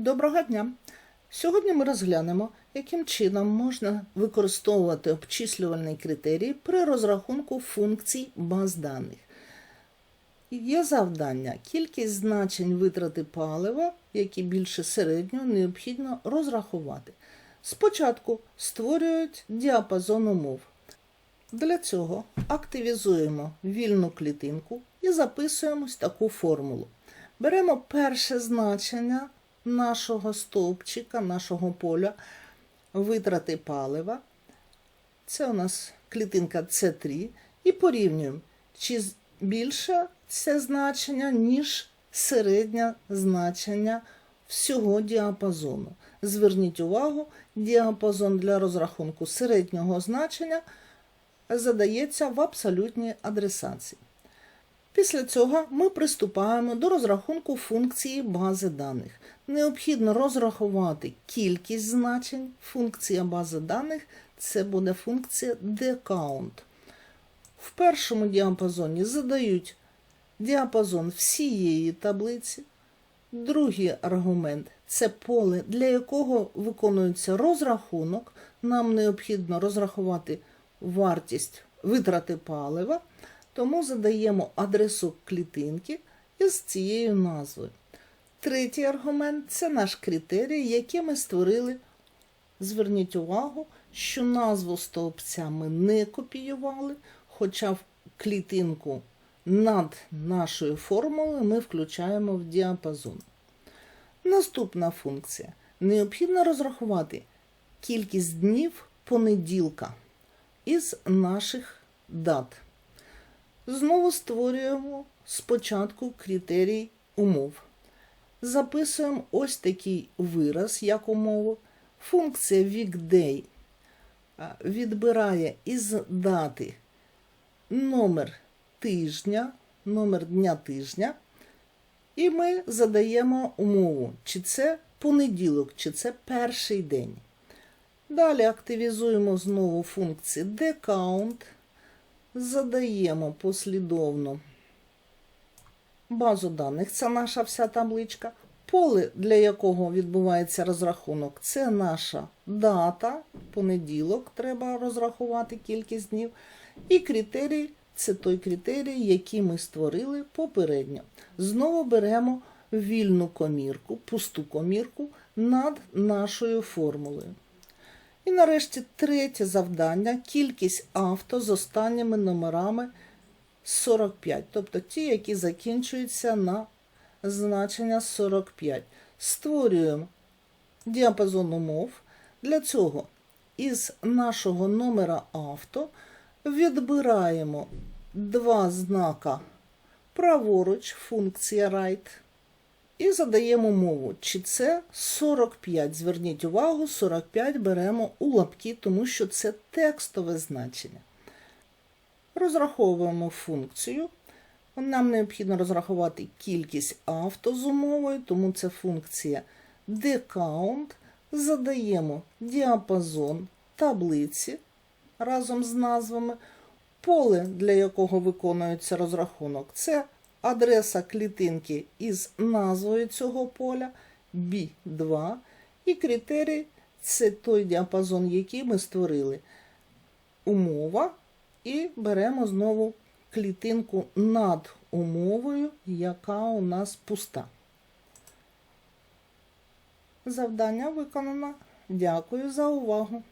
Доброго дня! Сьогодні ми розглянемо, яким чином можна використовувати обчислювальний критерій при розрахунку функцій баз даних. Є завдання. Кількість значень витрати палива, які більше середнього, необхідно розрахувати. Спочатку створюють діапазон умов. Для цього активізуємо вільну клітинку і записуємо таку формулу. Беремо перше значення нашого стовпчика, нашого поля витрати палива. Це у нас клітинка С3. І порівнюємо, чи більше це значення, ніж середнє значення всього діапазону. Зверніть увагу, діапазон для розрахунку середнього значення задається в абсолютній адресації. Після цього ми приступаємо до розрахунку функції бази даних. Необхідно розрахувати кількість значень. Функція бази даних це буде функція decount. В першому діапазоні задають діапазон всієї таблиці. Другий аргумент це поле, для якого виконується розрахунок. Нам необхідно розрахувати вартість витрати палива, тому задаємо адресу клітинки із цією назвою. Третій аргумент це наш критерій, який ми створили. Зверніть увагу, що назву стовпця ми не копіювали, хоча в клітинку над нашою формулою ми включаємо в діапазон. Наступна функція. Необхідно розрахувати кількість днів понеділка із наших дат. Знову створюємо спочатку критерій умов. Записуємо ось такий вираз як умову. Функція weekday відбирає із дати номер тижня, номер дня тижня, і ми задаємо умову, чи це понеділок, чи це перший день. Далі активізуємо знову функцію decount, задаємо послідовно базу даних, це наша вся табличка. Поле, для якого відбувається розрахунок, це наша дата, понеділок, треба розрахувати кількість днів. І критерій це той критерій, який ми створили попередньо. Знову беремо вільну комірку, пусту комірку над нашою формулою. І нарешті третє завдання кількість авто з останніми номерами 45, тобто ті, які закінчуються на значення 45. Створюємо діапазон умов. Для цього із нашого номера авто відбираємо два знака праворуч, функція right, і задаємо мову, чи це 45. Зверніть увагу, 45 беремо у лапки, тому що це текстове значення. Розраховуємо функцію. Нам необхідно розрахувати кількість авто з умовою, тому це функція decount. Задаємо діапазон таблиці разом з назвами. Поле, для якого виконується розрахунок, це адреса клітинки із назвою цього поля B2. І критерій це той діапазон, який ми створили. Умова. І беремо знову клітинку над умовою, яка у нас пуста. Завдання виконано. Дякую за увагу.